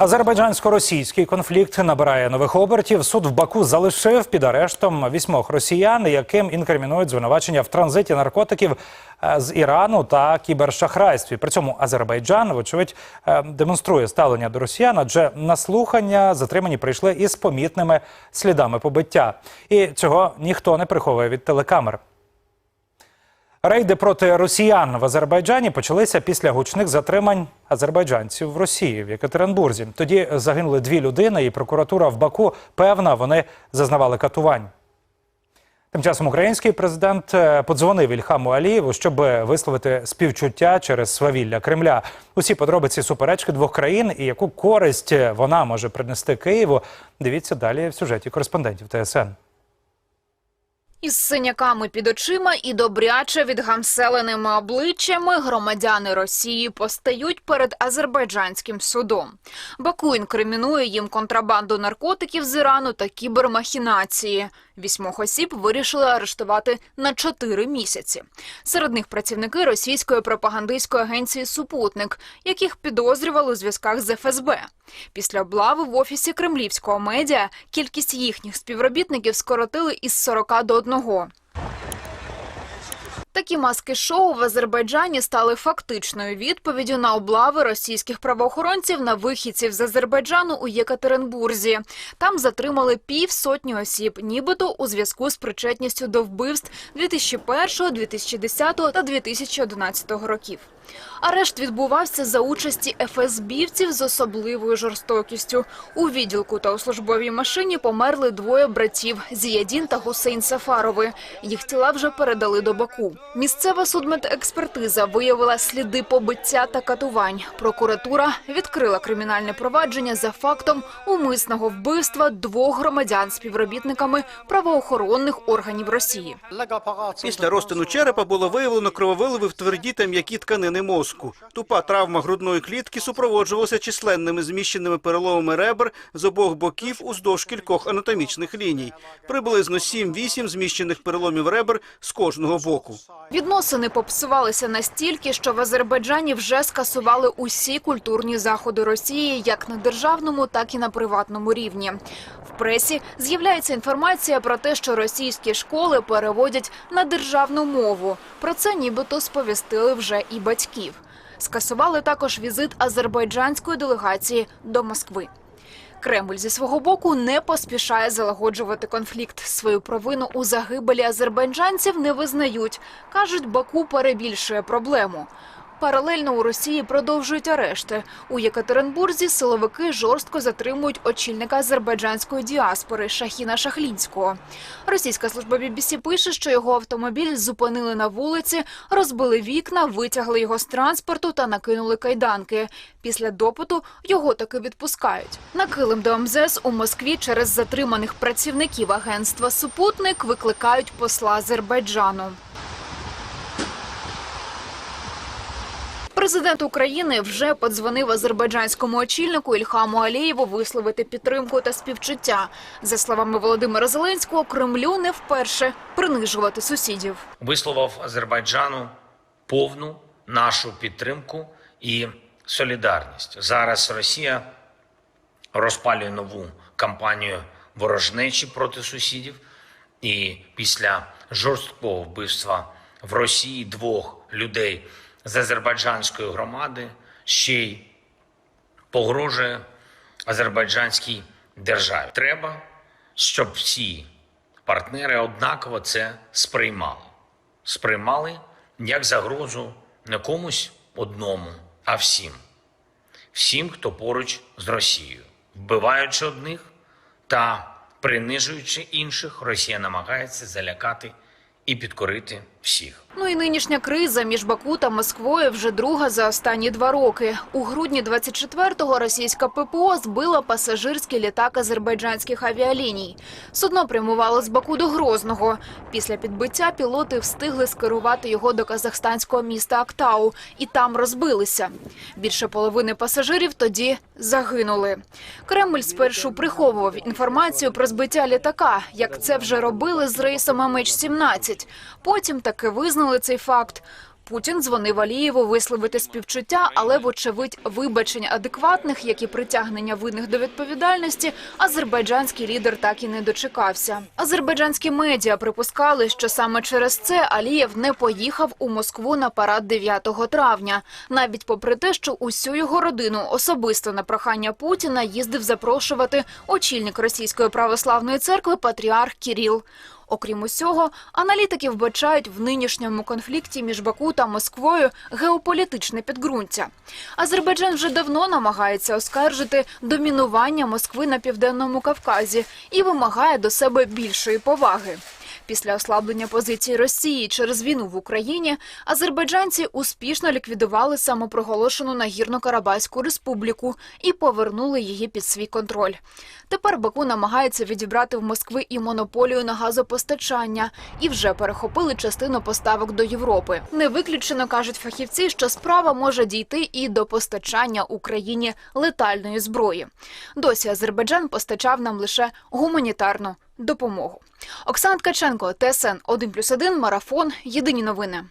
Азербайджансько-російський конфлікт набирає нових обертів. Суд в Баку залишив під арештом вісьмох росіян, яким інкримінують звинувачення в транзиті наркотиків е, з Ірану та кібершахрайстві. При цьому Азербайджан, вочевидь, е, демонструє ставлення до росіян, адже на слухання затримані прийшли із помітними слідами побиття. І цього ніхто не приховує від телекамер. Рейди проти росіян в Азербайджані почалися після гучних затримань азербайджанців в Росії в Єкатеринбурзі. Тоді загинули дві людини, і прокуратура в Баку певна, вони зазнавали катувань. Тим часом український президент е, подзвонив Ільхаму Алієву, щоб висловити співчуття через свавілля Кремля. Усі подробиці суперечки двох країн і яку користь вона може принести Києву. Дивіться далі в сюжеті кореспондентів ТСН. Із синяками під очима і добряче відгамселеними обличчями громадяни Росії постають перед азербайджанським судом. Баку інкримінує їм контрабанду наркотиків з Ірану та кібермахінації. Вісьмох осіб вирішили арештувати на чотири місяці. Серед них працівники російської пропагандистської агенції Супутник, яких підозрювали у зв'язках з ФСБ. Після облави в офісі кремлівського медіа кількість їхніх співробітників скоротили із 40 до 1 одного. Такі маски-шоу в Азербайджані стали фактичною відповіддю на облави російських правоохоронців на вихідців з Азербайджану у Єкатеринбурзі. Там затримали півсотні осіб, нібито у зв'язку з причетністю до вбивств 2001, 2010 та 2011 років. Арешт відбувався за участі ФСБівців з особливою жорстокістю. У відділку та у службовій машині померли двоє братів – Зіядін та Гусейн Сафарови. Їх тіла вже передали до Баку. Місцева судмедекспертиза виявила сліди побиття та катувань. Прокуратура відкрила кримінальне провадження за фактом умисного вбивства двох громадян співробітниками правоохоронних органів Росії. Після розтину черепа було виявлено крововиливи в тверді та м'які тканини мозку. Тупа травма грудної клітки супроводжувалася численними зміщеними переломами ребер з обох боків уздовж кількох анатомічних ліній. Приблизно 7-8 зміщених переломів ребер з кожного боку. Відносини попсувалися настільки, що в Азербайджані вже скасували усі культурні заходи Росії як на державному, так і на приватному рівні. В пресі з'являється інформація про те, що російські школи переводять на державну мову. Про це нібито сповістили вже і батьків. Скасували також візит азербайджанської делегації до Москви. Кремль зі свого боку не поспішає залагоджувати конфлікт. Свою провину у загибелі азербайджанців не визнають. Кажуть, Баку перебільшує проблему. Паралельно у Росії продовжують арешти. У Єкатеринбурзі силовики жорстко затримують очільника азербайджанської діаспори Шахіна Шахлінського. Російська служба BBC пише, що його автомобіль зупинили на вулиці, розбили вікна, витягли його з транспорту та накинули кайданки. Після допиту його таки відпускають. На килим до МЗС у Москві через затриманих працівників агентства Супутник викликають посла Азербайджану. Президент України вже подзвонив азербайджанському очільнику Ільхаму Алієву висловити підтримку та співчуття. За словами Володимира Зеленського, Кремлю не вперше принижувати сусідів. висловив Азербайджану повну нашу підтримку і солідарність. Зараз Росія розпалює нову кампанію ворожнечі проти сусідів, і після жорсткого вбивства в Росії двох людей з азербайджанської громади ще й погрожує азербайджанській державі. Треба, щоб всі партнери однаково це сприймали. Сприймали як загрозу не комусь одному, а всім. Всім, хто поруч з Росією. Вбиваючи одних та принижуючи інших, Росія намагається залякати і підкорити всіх. Ну і нинішня криза між Баку та Москвою вже друга за останні два роки. У грудні 24-го російська ППО збила пасажирський літак азербайджанських авіаліній. Судно прямувало з Баку до Грозного. Після підбиття пілоти встигли скерувати його до казахстанського міста Актау і там розбилися. Більше половини пасажирів тоді загинули. Кремль спершу приховував інформацію про збиття літака, як це вже робили з рейсом МН-17. Потім таки визнали цей факт. Путін дзвонив Алієву висловити співчуття, але, вочевидь, вибачень адекватних, як і притягнення винних до відповідальності, азербайджанський лідер так і не дочекався. Азербайджанські медіа припускали, що саме через це Алієв не поїхав у Москву на парад 9 травня, навіть попри те, що усю його родину особисто на прохання Путіна їздив запрошувати очільник російської православної церкви патріарх Кіріл. Окрім усього, аналітики вбачають в нинішньому конфлікті між Баку та Москвою геополітичне підґрунтя. Азербайджан вже давно намагається оскаржити домінування Москви на південному Кавказі і вимагає до себе більшої поваги. Після ослаблення позицій Росії через війну в Україні азербайджанці успішно ліквідували самопроголошену Нагірно-Карабаську республіку і повернули її під свій контроль. Тепер Баку намагається відібрати в Москви і монополію на газопостачання і вже перехопили частину поставок до Європи. Не виключено кажуть фахівці, що справа може дійти і до постачання Україні летальної зброї. Досі Азербайджан постачав нам лише гуманітарну допомогу. Оксана Ткаченко, ТСН 1+,1, Марафон. Єдині новини.